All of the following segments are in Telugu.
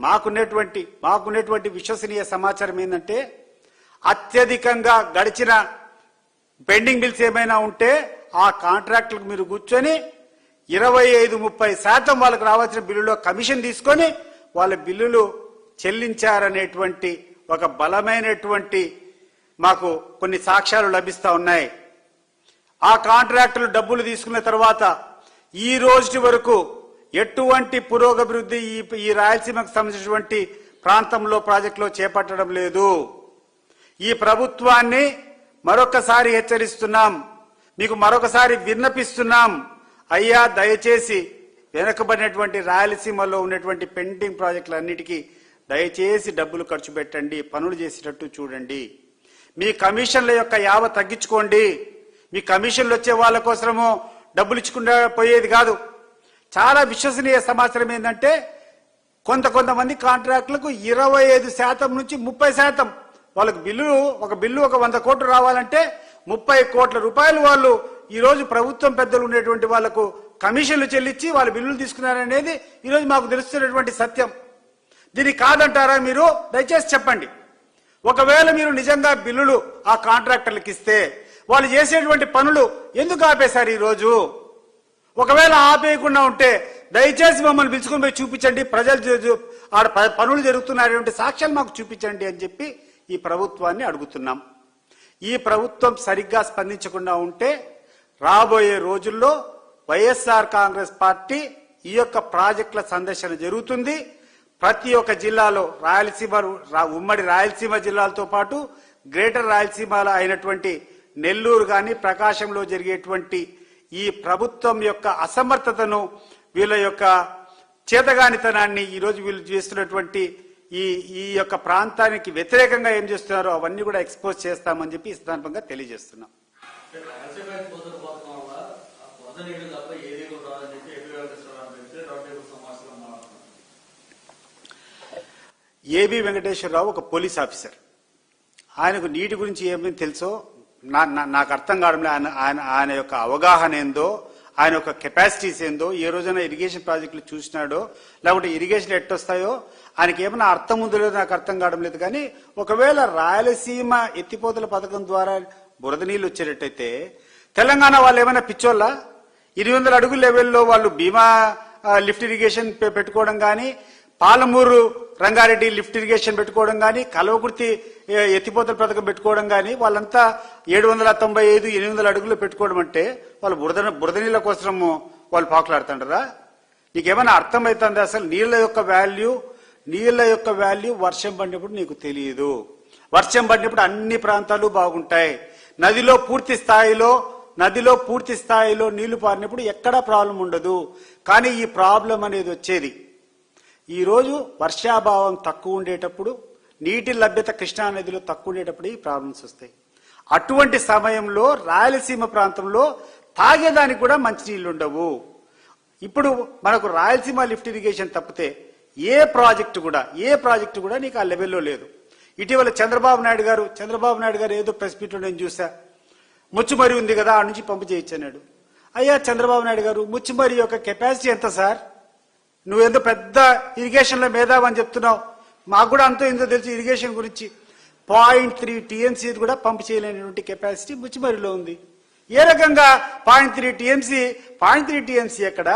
మాకున్నటువంటి మాకున్నటువంటి విశ్వసనీయ సమాచారం ఏంటంటే అత్యధికంగా గడిచిన పెండింగ్ బిల్స్ ఏమైనా ఉంటే ఆ కాంట్రాక్టులకు మీరు కూర్చొని ఇరవై ఐదు ముప్పై శాతం వాళ్ళకు రావాల్సిన బిల్లులో కమిషన్ తీసుకొని వాళ్ళ బిల్లులు చెల్లించారనేటువంటి ఒక బలమైనటువంటి మాకు కొన్ని సాక్ష్యాలు లభిస్తూ ఉన్నాయి. ఆ కాంట్రాక్టులు డబ్బులు తీసుకున్న తర్వాత ఈ రోజు వరకు ఎటువంటి పురోగభివృద్ధి ఈ ఈ రాయలసీమకు సంబంధించినటువంటి ప్రాంతంలో ప్రాజెక్టులో చేపట్టడం లేదు. ఈ ప్రభుత్వాన్ని మరొకసారి హెచ్చరిస్తున్నాం. మీకు మరొకసారి విన్నపిస్తున్నాం. అయ్యా దయచేసి వెనకబడినటువంటి రాయలసీమలో ఉన్నటువంటి పెండింగ్ ప్రాజెక్టులన్నిటికీ దయచేసి డబ్బులు ఖర్చు పెట్టండి పనులు చేసేటట్టు చూడండి. మీ కమిషన్ల యొక్క యావ తగ్గించుకోండి. మీ కమిషన్లు వచ్చే వాళ్ళ కోసము డబ్బులు ఇచ్చుకుంటా పోయేది కాదు. చాలా విశ్వసనీయ సమాచారం ఏంటంటే కొంత కొంతమంది కాంట్రాక్టులకు ఇరవై ఐదు శాతం నుంచి ముప్పై శాతం వాళ్ళకు బిల్లు ఒక బిల్లు ఒక వంద కోట్లు రావాలంటే ముప్పై కోట్ల రూపాయలు వాళ్ళు ఈరోజు ప్రభుత్వం పెద్దలు ఉండేటువంటి వాళ్ళకు కమిషన్లు చెల్లించి వాళ్ళ బిల్లులు తీసుకున్నారనేది ఈరోజు మాకు తెలుస్తున్నటువంటి సత్యం. దీన్ని కాదంటారా మీరు? దయచేసి చెప్పండి. ఒకవేళ మీరు నిజంగా బిల్లులు ఆ కాంట్రాక్టర్లకు ఇస్తే వాళ్ళు చేసేటువంటి పనులు ఎందుకు ఆపేశారు ఈరోజు? రోజు ఒకవేళ ఆపేయకుండా ఉంటే దయచేసి మమ్మల్ని పిలుచుకొని పోయి చూపించండి. ప్రజలు ఆడ ప- పనులు జరుగుతున్నటువంటి సాక్ష్యాలు మాకు చూపించండి అని చెప్పి ఈ ప్రభుత్వాన్ని అడుగుతున్నాం. ఈ ప్రభుత్వం సరిగ్గా స్పందించకుండా ఉంటే రాబోయే రోజుల్లో వైఎస్ఆర్ కాంగ్రెస్ పార్టీ ఈ యొక్క ప్రాజెక్టుల సందర్శన జరుగుతుంది. ప్రతి ఒక్క జిల్లాలో రాయలసీమ ఉమ్మడి రాయలసీమ జిల్లాలతో పాటు గ్రేటర్ రాయలసీమలో అయినటువంటి నెల్లూరు కానీ ప్రకాశంలో జరిగేటువంటి ఈ ప్రభుత్వం యొక్క అసమర్థతను వీళ్ళ యొక్క చేతగానితనాన్ని ఈరోజు వీళ్ళు చేస్తున్నటువంటి ఈ ఈ యొక్క ప్రాంతానికి వ్యతిరేకంగా ఏం చేస్తున్నారో అవన్నీ కూడా ఎక్స్పోజ్ చేస్తామని చెప్పి ఈ సందర్భంగా తెలియజేస్తున్నాం. వెంకటేశ్వరరావు ఏబి వెంకటేశ్వరరావు ఒక పోలీస్ ఆఫీసర్. ఆయనకు నీటి గురించి ఏమేమి తెలుసో నా నాకు అర్థం కావడం లేదు. ఆయన ఆయన ఆయన యొక్క అవగాహన ఏందో ఆయన యొక్క కెపాసిటీస్ ఏందో ఏ రోజైన ఇరిగేషన్ ప్రాజెక్టులు చూసినాడో లేకుంటే ఇరిగేషన్ ఎట్టొస్తాయో ఆయనకి ఏమైనా అర్థం ఉందో లేదో నాకు అర్థం కావడం లేదు కానీ ఒకవేళ రాయలసీమ ఎత్తిపోతల పథకం ద్వారా బురద నీళ్ళు వచ్చేటట్టయితే తెలంగాణ వాళ్ళు ఏమైనా పిచ్చోళ్ళ ఇరవై వందల అడుగు లెవెల్లో వాళ్ళు బీమా లిఫ్ట్ ఇరిగేషన్ పెట్టుకోవడం కానీ పాలమూరు రంగారెడ్డి లిఫ్ట్ ఇరిగేషన్ పెట్టుకోవడం కానీ కలవకుర్తి ఎత్తిపోతల పథకం పెట్టుకోవడం కానీ వాళ్ళంతా ఏడు వందల తొంభై ఐదు ఎనిమిది వందల అడుగులు పెట్టుకోవడం అంటే వాళ్ళు బురద బురద నీళ్ళ కోసము వాళ్ళు పాకులాడుతుంటారా? నీకేమైనా అర్థమవుతుంది అసలు? నీళ్ళ యొక్క వాల్యూ నీళ్ళ యొక్క వాల్యూ వర్షం పడినప్పుడు నీకు తెలియదు వర్షం పడినప్పుడు అన్ని ప్రాంతాలు బాగుంటాయి. నదిలో పూర్తి స్థాయిలో నదిలో పూర్తి స్థాయిలో నీళ్ళు పారినప్పుడు ఎక్కడా ప్రాబ్లం ఉండదు. కానీ ఈ ప్రాబ్లం అనేది వచ్చేది. ఈరోజు వర్షాభావం తక్కువ ఉండేటప్పుడు నీటి లభ్యత కృష్ణా నదిలో తక్కువ ఉండేటప్పుడు ఈ ప్రాబ్లమ్స్ వస్తాయి. అటువంటి సమయంలో రాయలసీమ ప్రాంతంలో తాగేదానికి కూడా మంచినీళ్ళు ఉండవు ఇప్పుడు మనకు రాయలసీమ లిఫ్ట్ ఇరిగేషన్ తప్పితే ఏ ప్రాజెక్టు కూడా ఏ ప్రాజెక్టు కూడా నీకు ఆ లెవెల్లో లేదు. ఇటీవల చంద్రబాబు నాయుడు గారు చంద్రబాబు నాయుడు గారు ఏదో ప్రెస్ మీట్లో నేను చూసా ముచ్చుమరి ఉంది కదా ఆ నుంచి పంపు చేయొచ్చు అన్నాడు అయ్యా చంద్రబాబు నాయుడు గారు ముచ్చుమరి యొక్క కెపాసిటీ ఎంత సార్? నువ్వేందో పెద్ద ఇరిగేషన్లో మేధావని చెప్తున్నావు? మాకు కూడా అంతో ఎంతో తెలుసు ఇరిగేషన్ గురించి? పాయింట్ త్రీ టీఎంసీ కూడా పంప్ చేయలేనటువంటి కెపాసిటీ ముచ్చిమరిలో ఉంది. ఏ రకంగా point three TMC point three TMC ఎక్కడ?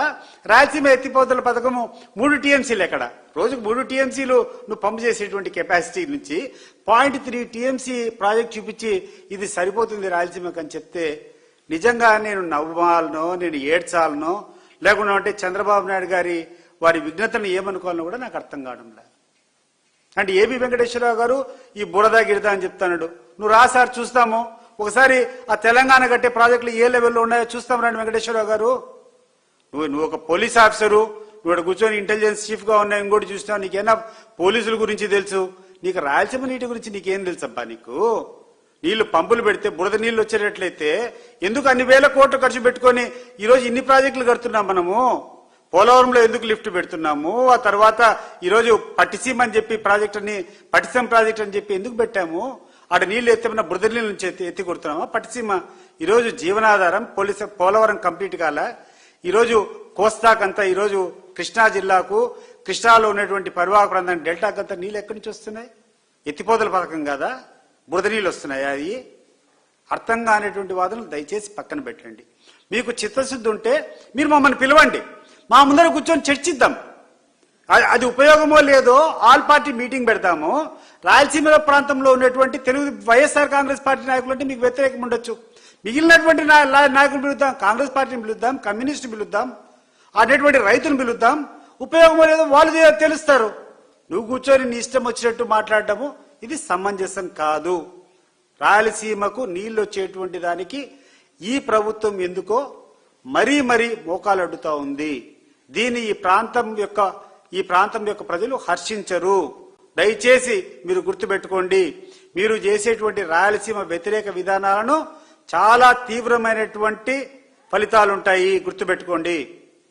రాయలసీమ ఎత్తిపోతల పథకము మూడు టీఎంసీలు ఎక్కడ? రోజుకు మూడు టీఎంసీలు నువ్వు పంప్ చేసేటువంటి కెపాసిటీ నుంచి పాయింట్ త్రీ టీఎంసీ ప్రాజెక్ట్ చూపించి ఇది సరిపోతుంది రాయలసీమకు అని చెప్తే నిజంగా నేను నవ్వాలనో నేను ఏడ్చాలనో లేకుండా అంటే చంద్రబాబు నాయుడు గారి వారి విఘ్నతను ఏమనుకోవాలని కూడా నాకు అర్థం కావడం లేదు. అంటే ఏబి వెంకటేశ్వరరావు గారు ఈ బురద గిరద అని చెప్తాడు నువ్వు రా సార్ చూస్తాము. ఒకసారి ఆ తెలంగాణ కట్టే ప్రాజెక్టులు ఏ లెవెల్లో ఉన్నాయో చూస్తాం రండి వెంకటేశ్వరరావు గారు. నువ్వు నువ్వు ఒక పోలీస్ ఆఫీసరు. నువ్వు కూర్చొని ఇంటెలిజెన్స్ చీఫ్గా ఉన్నా ఇంకోటి చూస్తావు. నీకేనా పోలీసుల గురించి తెలుసు? నీకు రాయలసీమ నీటి గురించి నీకేం తెలుసబ్బా నీకు? నీళ్ళు పంపులు పెడితే బురద నీళ్ళు వచ్చేటట్లయితే ఎందుకు అన్ని వేల కోట్లు ఖర్చు పెట్టుకొని ఈరోజు ఇన్ని ప్రాజెక్టులు కడుతున్నాం మనము? పోలవరంలో ఎందుకు లిఫ్ట్ పెడుతున్నాము? ఆ తర్వాత ఈరోజు పట్టిసీమ అని చెప్పి ప్రాజెక్ట్ అని పట్టిసీమ ప్రాజెక్ట్ అని చెప్పి ఎందుకు పెట్టాము? అటు నీళ్ళు ఎత్తమన్న బురద నీళ్ళ నుంచి ఎత్తి ఎత్తి కొడుతున్నామా? పట్టిసీమ. ఈరోజు జీవనాధారం పోలీస్ పోలవరం కంప్లీట్ కాల. ఈరోజు కోస్తాకంతా ఈరోజు కృష్ణా జిల్లాకు కృష్ణాలో ఉన్నటువంటి పరివాహక ప్రాంతానికి డెల్టాకంతా నీళ్ళు ఎక్కడి నుంచి వస్తున్నాయి? ఎత్తిపోతల పథకం కదా? బురద నీళ్ళు వస్తున్నాయి అది అర్థం కానిటువంటి వాదనలు దయచేసి పక్కన పెట్టండి. మీకు చిత్తశుద్ధి ఉంటే మీరు మమ్మల్ని పిలవండి. మా ముందర కూర్చొని చర్చిద్దాం. అది- అది ఉపయోగమో లేదో ఆల్ పార్టీ మీటింగ్ పెడతాము. రాయలసీమ ప్రాంతంలో ఉన్నటువంటి తెలుగు వైఎస్ఆర్ కాంగ్రెస్ పార్టీ నాయకులు అంటే మీకు వ్యతిరేకం ఉండొచ్చు. మిగిలినటువంటి నాయకులు పిలుద్దాం కాంగ్రెస్ పార్టీని పిలుద్దాం కమ్యూనిస్ట్ పిలుద్దాం అనేటువంటి రైతును పిలుద్దాం. ఉపయోగమో లేదో వాళ్ళు తెలుస్తారు. నువ్వు కూర్చొని నీ ఇష్టం వచ్చినట్టు మాట్లాడటము ఇది సమంజసం కాదు. రాయలసీమకు నీళ్ళు వచ్చేటువంటి దానికి ఈ ప్రభుత్వం ఎందుకో మరీ మరీ మోకాలు అడ్డుతా ఉంది. దీన్ని ఈ ప్రాంతం యొక్క ఈ ప్రాంతం యొక్క ప్రజలు హర్షించరు. దయచేసి మీరు గుర్తుపెట్టుకోండి మీరు చేసేటువంటి రాయలసీమ వ్యతిరేక విధానాలను చాలా తీవ్రమైనటువంటి ఫలితాలుంటాయి. గుర్తుపెట్టుకోండి.